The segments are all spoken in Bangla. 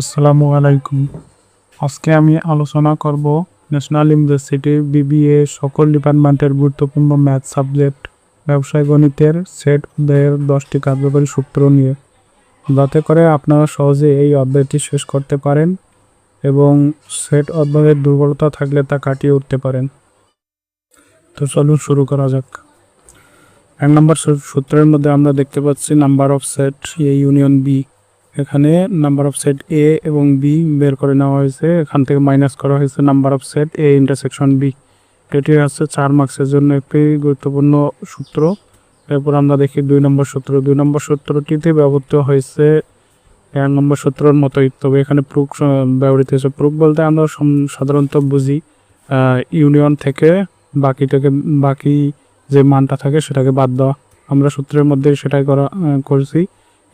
আসসালামু আলাইকুম। আজকে আমি আলোচনা করব ন্যাশনাল ইউনিভার্সিটি বিবিএ সকল ডিপার্টমেন্টের গুরুত্বপূর্ণ ম্যাথ সাবজেক্ট, ব্যবসায় গণিতের সেট অধ্যায়ের দশটি কার্যকরী সূত্র নিয়ে। যাতে করে আপনারা সহজে এই অধ্যায়টি শেষ করতে পারেন এবং সেট অধ্যায়ের দুর্বলতা থাকলে তা কাটিয়ে উঠতে পারেন। তো চলুন শুরু করা যাক। এক নম্বর সূত্রের মধ্যে আমরা দেখতে পাচ্ছি number of set, A union B. এখানে নাম্বার অফ সেট এ এবং বি বের করে নেওয়া হয়েছে। এখান থেকে মাইনাস করা হয়েছে number of set A intersection B এটি হচ্ছে চার মার্কসের জন্য একটি গুরুত্বপূর্ণ সূত্র। এরপর আমরা দেখি দুই নম্বর সূত্র। দুই নম্বর সূত্রটিতে ব্যবহৃত হয়েছে এক নম্বর সূত্রের মতোই। তবে এখানে প্রুফ ব্যবহৃত হয়েছে। প্রুফ বলতে আমরা সাধারণত বুঝি ইউনিয়ন থেকে বাকিটাকে বাকি যে মানটা থাকে সেটাকে বাদ দেওয়া। আমরা সূত্রের মধ্যে সেটাই করা করছি।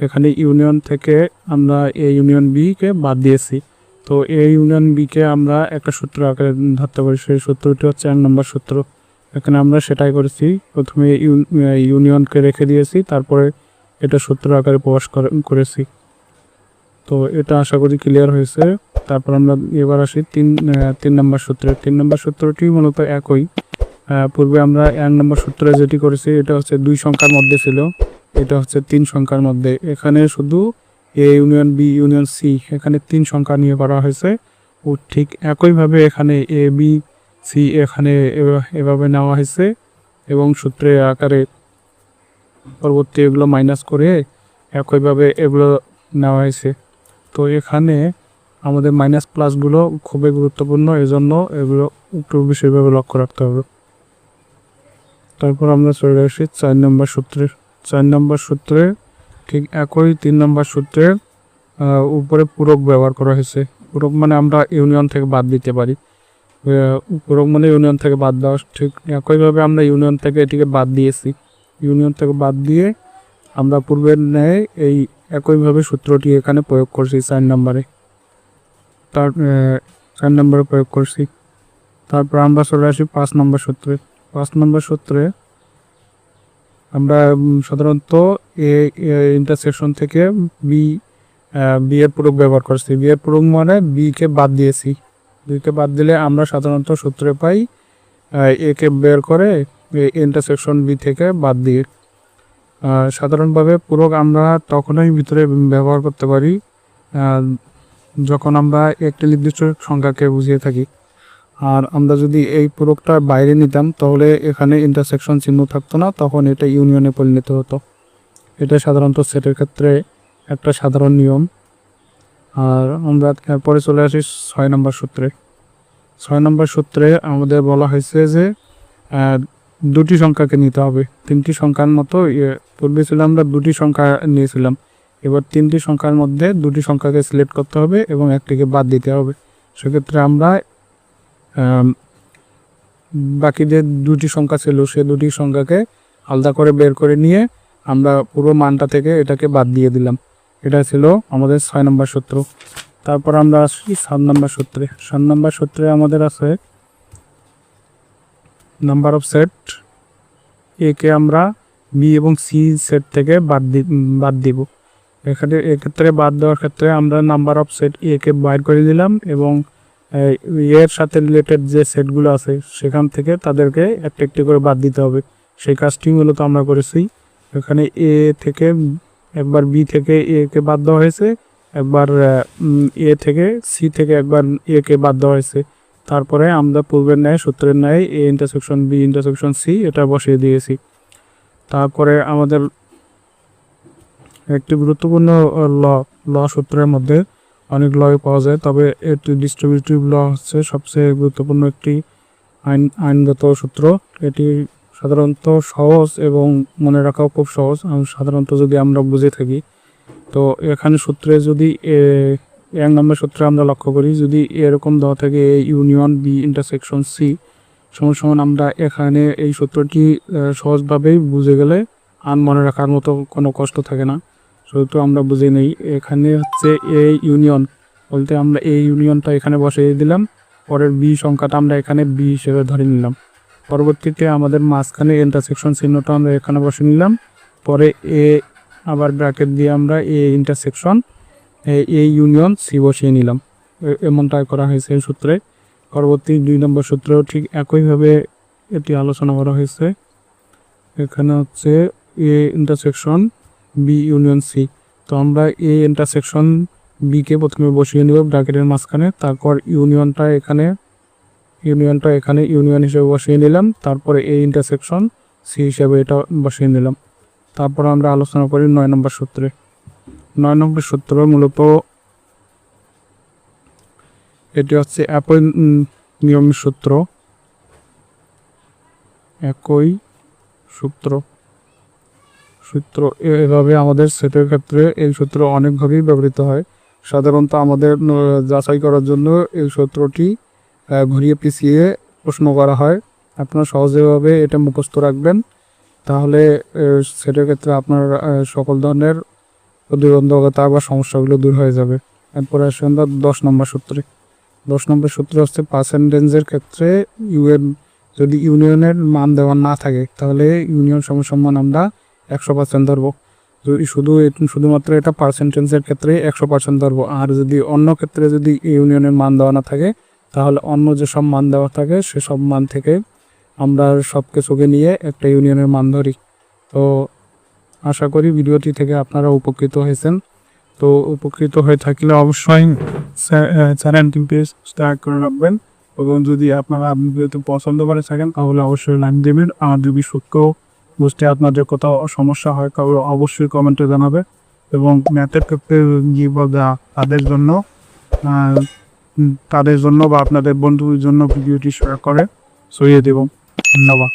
এখানে ইউনিয়ন থেকে আমরা এ ইউনিয়ন বি কে বাদ দিয়েছি। তো এ ইউনিয়ন বি কে আমরা একটা সূত্র আকারে ধরতে পারি, সেই সূত্রটি হচ্ছে এক নম্বর সূত্র। এখানে আমরা সেটাই করেছি। প্রথমে ইউনিয়নকে রেখে দিয়েছি, তারপরে এটা সূত্র আকারে প্রকাশ করে- করেছি। তো এটা আশা করি ক্লিয়ার হয়েছে। তারপর আমরা এবার আসি তিন তিন নম্বর সূত্রে। তিন নম্বর সূত্রটি মূলত একই। পূর্বে আমরা এক নম্বর সূত্রে যেটি করেছি, এটা হচ্ছে দুই সংখ্যার মধ্যে ছিল। এটা হচ্ছে তিন সংখ্যার মধ্যে। এখানে শুধু A union B union C এখানে তিন সংখ্যা নিয়ে করা হয়েছে। ও ঠিক একইভাবে এখানে এ বি সি এখানে এভা- এভাবে নেওয়া হয়েছে এবং সূত্রে আকারে পরবর্তী এগুলো মাইনাস করে একইভাবে এগুলো নেওয়া হয়েছে। তো এখানে আমাদের মাইনাস প্লাসগুলো খুবই গুরুত্বপূর্ণ, এজন্য এগুলো একটু বিশেষভাবে লক্ষ্য রাখতে হবে। তারপর আমরা চলে আসি চার নম্বর সূত্রে চার নম্বর সূত্রে, ঠিক একই তিন নম্বর সূত্রে উপরে পূরক ব্যবহার করা হয়েছে। পূরক মানে আমরা ইউনিয়ন থেকে বাদ দিতে পারি। পূরক মানে ইউনিয়ন থেকে বাদ দেওয়া, ঠিক একইভাবে আমরা ইউনিয়ন থেকে এটিকে বাদ দিয়েছি। ইউনিয়ন থেকে বাদ দিয়ে আমরা পূর্বের ন্যায় এই একইভাবে সূত্রটি এখানে প্রয়োগ করছি চার নম্বরে। তার চার নম্বরে প্রয়োগ করছি। তারপর আমরা চলে আসি পাঁচ নম্বর সূত্রে। পাঁচ নম্বর সূত্রে সাধারণত এ ইন্টারসেকশন থেকে বি বি এর ব্যবহার করছি। বি এর মানে বি কে বাদ দিয়েছি। বিকে বাদ দিলে আমরা সাধারণত সূত্রে পাই এ কে বের করে ইন্টারসেকশন বি থেকে বাদ দিয়ে। সাধারণভাবে পূরক আমরা তখনই ভিতরে ব্যবহার করতে পারি যখন আমরা একটি নির্দিষ্ট সংখ্যাকে বুঝিয়ে থাকি। আর আমরা যদি এই পূরকটা বাইরে নিতাম তাহলে এখানে ইন্টারসেকশন চিহ্ন থাকতো না তখন এটা ইউনিয়নে পরিণত হতো। এটা সাধারণত সেটের ক্ষেত্রে একটা সাধারণ নিয়ম। আর আমরা পরে চলে আসি ছয় নম্বর সূত্রে। ছয় নম্বর সূত্রে আমাদের বলা হয়েছে যে দুটি সংখ্যাকে নিতে হবে। তিনটি সংখ্যার মতো পূর্বে ছিল আমরা দুটি সংখ্যা নিয়েছিলাম। এবার তিনটি সংখ্যার মধ্যে দুটি সংখ্যাকে সিলেক্ট করতে হবে এবং একটিকে বাদ দিতে হবে। সেক্ষেত্রে আমরা আম, বাকি যে দুটি সংখ্যা ছিল, সে দুটি সংখ্যাকে আলাদা করে বের করে নিয়ে আমরা পুরো মানটা থেকে এটাকে বাদ দিয়ে দিলাম। এটা ছিল আমাদের ছয় নম্বর সূত্র। তারপর আমরা আসি সাত নম্বর সূত্রে। সাত নম্বর সূত্রে আমাদের আছে নাম্বার অফ সেট এ কে আমরা বি এবং সি সেট থেকে বাদ দি, বাদ দিব। এখানে এক্ষেত্রে বাদ দেওয়ার ক্ষেত্রে আমরা নাম্বার অফ সেট এ কে বাইর করে দিলাম এবং এর সাথে রিলেটেড যে সেটগুলো আছে, সেখান থেকে তাদেরকে একটা একটি করে বাদ দিতে হবে। সেই কাজটি মূলত আমরা করেছি। এখানে এ থেকে, একবার বি থেকে এ কে বাদ দেওয়া হয়েছে, একবার এ থেকে সি থেকে একবার এ কে বাদ দেওয়া হয়েছে। তারপরে আমরা পূর্বের ন্যায়, সূত্রের ন্যায় A intersection B intersection C এটা বসিয়ে দিয়েছি। তারপরে আমাদের একটি গুরুত্বপূর্ণ, ল ল সূত্রের মধ্যে অনেক লয় পাওয়া যায়, তবে এটি ডিস্ট্রিবিউটিভ ল হচ্ছে সবচেয়ে গুরুত্বপূর্ণ একটি আইন, আইনগত সূত্র। এটি সাধারণত সহজ এবং মনে রাখাও খুব সহজ। সাধারণত যদি আমরা বুঝে থাকি, তো এখানে সূত্রে যদি এক নম্বর সূত্রে আমরা লক্ষ্য করি, যদি এরকম দেওয়া থাকে A union B intersection C সমান সমান আমরা এখানে এই সূত্রটি সহজভাবেই বুঝে গেলে আর মনে রাখার মতো কোনো কষ্ট থাকে না। সেহেতু আমরা বুঝে নেই। এখানে হচ্ছে এ ইউনিয়ন বলতে আমরা এই ইউনিয়নটা এখানে বসিয়ে দিলাম। পরের বি সংখ্যাটা আমরা এখানে বি হিসেবে ধরে নিলাম। পরবর্তীতে আমাদের মাঝখানে ইন্টারসেকশন চিহ্নটা আমরা এখানে বসে নিলাম। পরে এ আবার ব্র্যাকেট দিয়ে আমরা A intersection A- union C বসিয়ে নিলাম। এমনটাই করা হয়েছে এই সূত্রে। পরবর্তী দুই নম্বর সূত্রেও ঠিক একইভাবে এটি আলোচনা করা হয়েছে। এখানে হচ্ছে A intersection B union C. তো আমরা এ ইন্টারসেকশন বিকে প্রথমে বসিয়ে নেব ব্র্যাকেটের মাঝখানে, তারপর ইউনিয়নটা এখানে ইউনিয়নটা এখানে ইউনিয়ন হিসেবে বসিয়ে নিলাম, তারপরে এ ইন্টারসেকশন সি হিসেবে এটা বসিয়ে নিলাম। তারপর আমরা আলোচনা করি নয় নম্বর সূত্রে। নয় নম্বর সূত্র মূলত এটি হচ্ছে একই নিয়মের সূত্র। একই সূত্র। সূত্র এভাবে আমাদের সেটের ক্ষেত্রে এই সূত্র অনেকভাবেই ব্যবহৃত হয়। সাধারণত আমাদের যাচাই করার জন্য এই সূত্রটি ঘুরিয়ে পিছিয়ে প্রশ্ন করা হয়। আপনারা সহজেভাবে এটা মুখস্থ রাখবেন। তাহলে সেটের ক্ষেত্রে আপনার সকল ধরনের প্রতিবন্ধকতা বা সমস্যাগুলো দূর হয়ে যাবে। এরপরে আসে আমরা দশ নম্বর সূত্রে। দশ নম্বর সূত্র হচ্ছে পার্সেন্টেজের ক্ষেত্রে ইউএন যদি ইউনিয়নের মান দেওয়া না থাকে, তাহলে ইউনিয়ন সমসম্মান আমরা একশো পার্সেন্ট ধরবো। যদি শুধু শুধুমাত্র এটা পার্সেন্টেজের ক্ষেত্রে একশো পার্সেন্ট ধরবো। আর যদি অন্য ক্ষেত্রে যদি ইউনিয়নের মান দেওয়া না থাকে, তাহলে অন্য যেসব মান দেওয়া থাকে সেসব মান থেকে আমরা সব কিছুকে নিয়ে একটা ইউনিয়নের মান ধরি। তো আশা করি ভিডিওটি থেকে আপনারা উপকৃত হয়েছেন। তো উপকৃত হয়ে থাকলে অবশ্যই চ্যানেলটি পেজ স্টার্ট করে রাখবেন এবং যদি আপনারা ভিডিওটি পছন্দ করে থাকেন, তাহলে অবশ্যই লাইন দেবেন। আর যদি বুঝতে আপনাদের কোথাও সমস্যা হয় কারও অবশ্যই কমেন্টে জানাবে এবং ম্যাথের ক্ষেত্রে বা তাদের জন্য তাদের জন্য বা আপনাদের বন্ধুর জন্য ভিডিওটি শেয়ার করে সরিয়ে দেব। ধন্যবাদ।